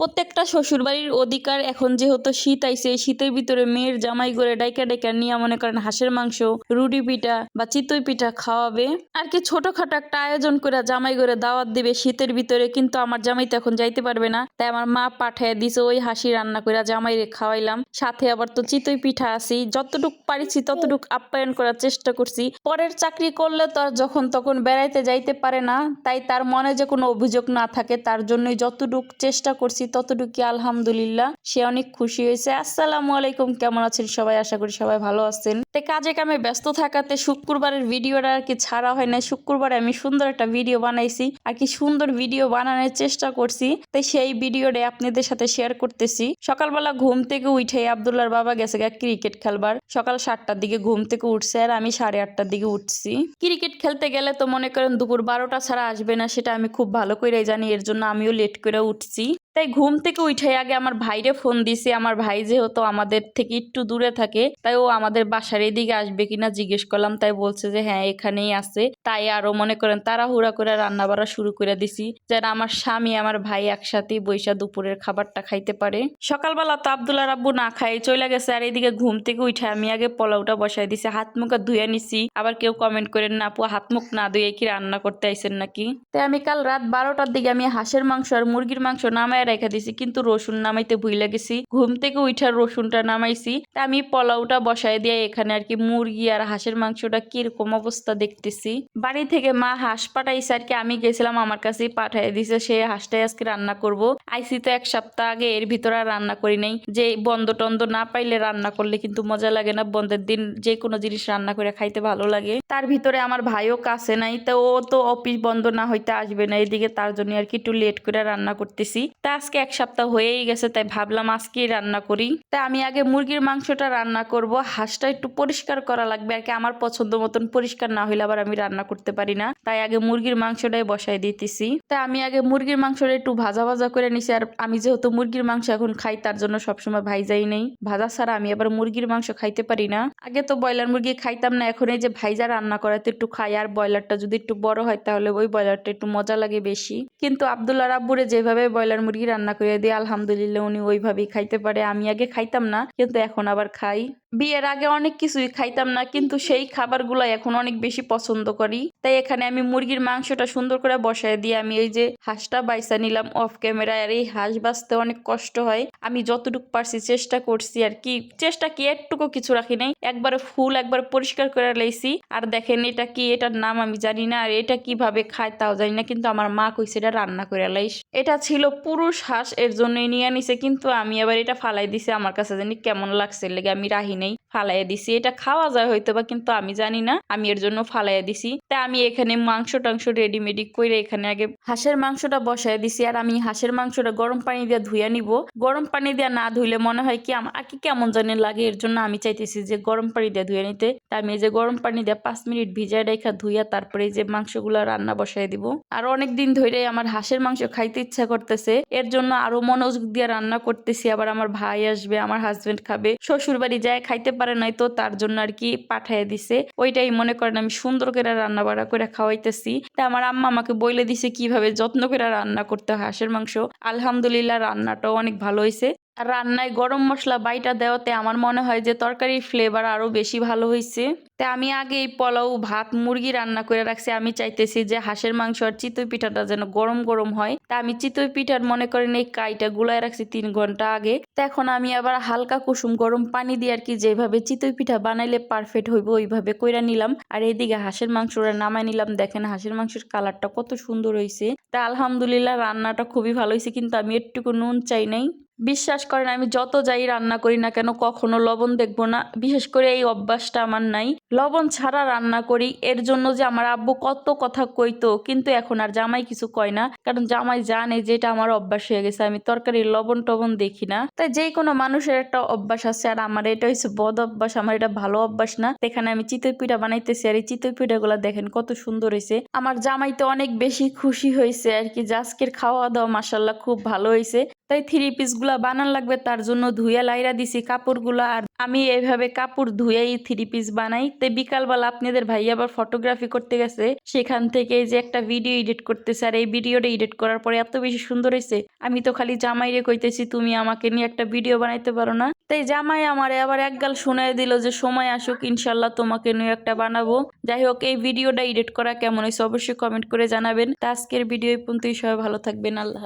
প্রত্যেকটা শ্বশুরবাড়ির অধিকার এখন যেহেতু শীত আইছে, শীতের ভিতরে মেয়ের জামাই করে ডাইকা ডাইকা নিয়ে মনে করেন হাঁসের মাংস, রুটি পিঠা বা চিতই পিঠা খাওয়াবে। আর কি ছোটখাটো একটা আয়োজন করে জামাই করে দাওয়াত দিবে শীতের ভিতরে, কিন্তু আমার জামাই তো এখন যাইতে পারবে না। তাই আমার মা পাঠায় দিছে ওই হাসি রান্না করে জামাই খাওয়াইলাম। সাথে আবার তো চিতই পিঠা আছি যতটুক পারিছি ততটুক আপ্যায়ন করার চেষ্টা করছি। পরের চাকরি করলে তো আর যখন তখন বেড়াইতে যাইতে পারে না। তাই তার মনে যে কোনো অভিযোগ না থাকে, তার জন্যই যতটুক চেষ্টা করছি ততটুকু আলহামদুলিল্লাহ? সে অনেক খুশি হয়েছে। আসসালামু আলাইকুম, কেমন আছেন সবাই? আশা করি সবাই ভালো আছেন। কাজে কামে ব্যস্ত থাকাতে শুক্রবারের ভিডিওটা আর কি ছাড়া হয় না শুক্রবারে আমি সুন্দর একটা ভিডিও বানাইছি আর কি সুন্দর ভিডিও বানানোর চেষ্টা করছি। তাই সেই ভিডিওটা আপনাদের সাথে শেয়ার করতেছি। সকালবেলা ঘুম থেকে উঠে আবদুল্লার বাবা গেছে গা ক্রিকেট খেলবার। সকাল সাতটার দিকে ঘুম থেকে উঠছে আর আমি সাড়ে আটটার দিকে উঠছি। ক্রিকেট খেলতে গেলে তো মনে করেন দুপুর বারোটা ছাড়া আসবে না, সেটা আমি খুব ভালো করেই জানি। এর জন্য আমিও লেট করে উঠছি। তাই ঘুম থেকে উঠে আগে আমার ভাইরে ফোন দিছি। আমার ভাই যেহেতু আমাদের থেকে একটু দূরে থাকে, তাই ও আমাদের বাসার এদিকে আসবে কিনা জিজ্ঞেস করলাম। তাই বলছে যে হ্যাঁ এখানেই আছে। তাই আরও মনে করেন তাড়াহুড়া করে রান্না বাড়া শুরু করে দিছি, যেন আমার স্বামী, আমার ভাই একসাথে বৈশা দুপুরের খাবারটা খাইতে পারে। সকালবেলা তো আবদুল্লা রাব্বু না খাই, চলে গেছে আর এদিকে ঘুম থেকে উঠে আমি আগে পোলাওটা বসাই দিছি, হাত মুখ ধুয়ে নিছি। আবার কেউ কমেন্ট করেন, না আপু, হাত মুখ না ধুয়ে কি রান্না করতে আইসেন নাকি? তাই আমি কাল রাত বারোটার দিকে আমি হাঁসের মাংস আর মুরগির মাংস নামায় রেখে দিছি, কিন্তু রসুন নামাইতে ভুলে গেছি। ঘুম থেকে উঠার রসুনটা নামাইছি, তা আমি পোলাওটা বসাই দিয়ে এখানে আর কি মুরগি আর হাঁসের মাংসটা কীরকম অবস্থা দেখতেছি। বাড়ি থেকে মা হাঁস পাঠাইছে আর কি, আমি গেছিলাম, আমার কাছে পাঠাই দিছে। সে হাঁসটাই আজকে রান্না করব। আইসি তো এক সপ্তাহ আগে, এর ভিতরে আর রান্না করি নাই। যে বন্ধ টন্ধ না পাইলে রান্না করলে কিন্তু মজা লাগে না। বন্ধের দিন যে কোনো জিনিস রান্না করে খাইতে ভালো লাগে। তার ভিতরে আমার ভাইও কাছে নাই, তো ও তো অফিস বন্ধ না হইতে আসবে না। এদিকে তার জন্য আর কি একটু লেট করে রান্না করতেছি। তা আজকে এক সপ্তাহ হয়েই গেছে, তাই ভাবলাম আজকেই রান্না করি। তাই আমি আগে মুরগির মাংসটা রান্না করব। হাঁসটা একটু পরিষ্কার করা লাগবে আর কি, আমার পছন্দ মতন পরিষ্কার না হইলে আবার আমি রান্না করতে পারি না। তাই আগে মুরগির মাংসটাই বসাই দিতেছি। তাই আমি আগে মুরগির মাংসটা একটু ভাজা ভাজা করে নিছি। আর আমি যেহেতু মুরগির মাংস এখন খাই, তার জন্য সবসময় ভাইজাই নেই। ভাজা ছাড়া আমি আবার মুরগির মাংস খাইতে পারি না। আগে তো ব্রয়লার মুরগি খাইতাম না, এখন এই যে ভাইজা রান্না করাতে একটু খাই। আর ব্রয়লারটা যদি একটু বড় হয়, তাহলে ওই ব্রয়লারটা একটু মজা লাগে বেশি। কিন্তু আবদুল্লাহ রাব্বুরে যেভাবে ব্রয়লার মুরগি রান্না করে দিয়ে, আলহামদুলিল্লাহ উনি ওইভাবেই খাইতে পারে। আমি আগে খাইতাম না, কিন্তু এখন আবার খাই। বিয়ের আগে অনেক কিছুই খাইতাম না, কিন্তু সেই খাবারগুলো এখন অনেক বেশি পছন্দ করি। তাই এখানে আমি মুরগির মাংসটা সুন্দর করে বসায় দিয়ে আমি এই যে হাঁসটা বাইসা নিলাম অফ ক্যামেরায় আর এই হাঁস বাঁচতে অনেক কষ্ট হয়। আমি যতটুকু পারছি চেষ্টা করছি আর কি। চেষ্টা কি একটুকু কিছু রাখি নাই। একবারে ফুল, একবার পরিষ্কার করে লাইছি। আর দেখেন এটা কি, এটার নাম আমি জানি না। আর এটা কীভাবে খায় তাও জানি না। কিন্তু আমার মা কইছে এটা রান্না করে লাইস। এটা ছিল পুরুষ হাঁস, এর জন্যই নিয়ে নিছে কিন্তু আমি আবার এটা ফালাই দিছি। আমার কাছে জানি কেমন লাগছে লেগে আমি রাহি নেই। ফালাইয়া দিছি। এটা খাওয়া যায় হয়তো বা কিন্তু আমি জানি না। আমি এর জন্য ফালাইয়া দিছি। তা আমি এখানে মাংস টাংস রেডিমেডি করে এখানে আগে হাঁসের মাংসটা বসায় দিছি। আর আমি হাঁসের মাংসটা গরম পানি দিয়ে ধুয়ে নিব। গরম পানি দিয়ে না ধুইলে মনে হয় কি আমার কেমন জানি লাগে, এর জন্য আমি চাইতেছি যে গরম পানি দিয়ে ধুয়ে নিতে। তা আমি এই যে গরম পানি দিয়ে পাঁচ মিনিট ভিজায় রেখা ধুইয়া তারপরে যে মাংসগুলো রান্না বসায় দিব। আর অনেক দিন ধরে আমার হাঁসের মাংস খাইতে ইচ্ছা করতেছে। এর জন্য আরও মনোযোগ দিয়ে রান্না করতেছি। আবার আমার ভাই আসবে, আমার হাজবেন্ড খাবে। শ্বশুর বাড়ি যায়, খাইতে পারে নাই তো, তার জন্য আর কি পাঠাইয়া দিছে। ওইটাই মনে করেন আমি সুন্দর করে রান্না বাড়া করে খাওয়াইতেছি। তা আমার আম্মা আমাকে বইলে দিছে কীভাবে যত্ন করে রান্না করতে হাঁসের মাংস। আলহামদুলিল্লাহ রান্নাটাও অনেক ভালো হয়েছে রান্নায় গরম মশলা বাইটা দেওয়াতে আমার মনে হয় যে তরকারির ফ্লেভার আরও বেশি ভালো হয়েছে তা আমি আগে এই পোলাও, ভাত, মুরগি রান্না করে রাখছি। আমি চাইতেছি যে হাঁসের মাংস আর চিতই পিঠাটা যেন গরম গরম হয়। তা আমি চিতই পিঠার মনে করেন এই কাইটা গুলায় রাখছি তিন ঘণ্টা আগে। তা এখন আমি আবার হালকা কুসুম গরম পানি দিয়ে আর কি যেভাবে চিতই পিঠা বানাইলে পারফেক্ট হইব, ওইভাবে কইরা নিলাম। আর এইদিকে হাঁসের মাংসটা নামাই নিলাম। দেখেন হাঁসের মাংসের কালারটা কত সুন্দর হয়েছে তা আলহামদুলিল্লাহ রান্নাটা খুবই ভালো হয়েছে কিন্তু আমি একটুকু নুন চাই নাই। বিশ্বাস করেন, আমি যত যাই রান্না করি না কেন কখনো লবণ দেখব না। বিশেষ করে এই অভ্যাসটা আমার নাই। লবণ ছাড়া রান্না করি, এর জন্য যে আমার আব্বু কত কথা কইতো, কিন্তু এখন আর জামাই কিছু কয় না। কারণ জামাই জানে যে এটা আমার অভ্যাস হয়ে গেছে, আমি তরকারির লবণ টবণ দেখি না। তাই যে কোনো মানুষের একটা অভ্যাস আছে, আর আমার এটা হচ্ছে বদ অভ্যাস, আমার এটা ভালো অভ্যাস না। এখানে আমি চিতই পিঠা বানাইতেছি, আর এই চিতই পিঠা পিঠাগুলো দেখেন কত সুন্দর হয়েছে আমার জামাই তো অনেক বেশি খুশি হয়েছে আর কি জাস্কের খাওয়া দাওয়া মাসাল্লাহ খুব ভালো হয়েছে তাই থ্রি পিসগুলা বানান লাগবে, তার জন্য ধুইয়া লাইরা দিছি কাপড়গুলা। আর আমি এইভাবে কাপড় ধুয়াই থ্রি পিস বানাই। তাই বিকালবেলা আপনাদের ভাই আবার ফটোগ্রাফি করতে গেছে। সেখান থেকে যে একটা ভিডিও এডিট করতেছে, আর এই ভিডিওটা এডিট করার পরে এত বেশি সুন্দর হয়েছে আমি তো খালি জামাইরে কইতেছি, তুমি আমাকে নিয়ে একটা ভিডিও বানাইতে পারো না। তাই জামাই আমারে আবার একগাল শোনায় দিল যে, সময় আসুক ইনশাল্লাহ তোমাকে নিয়ে একটা বানাবো। যাই হোক, এই ভিডিওটা এডিট করা কেমন হয়েছে অবশ্যই কমেন্ট করে জানাবেন। তা আজকের ভিডিও এই পর্যন্তই, সবাই ভালো থাকবেন, আল্লাহ।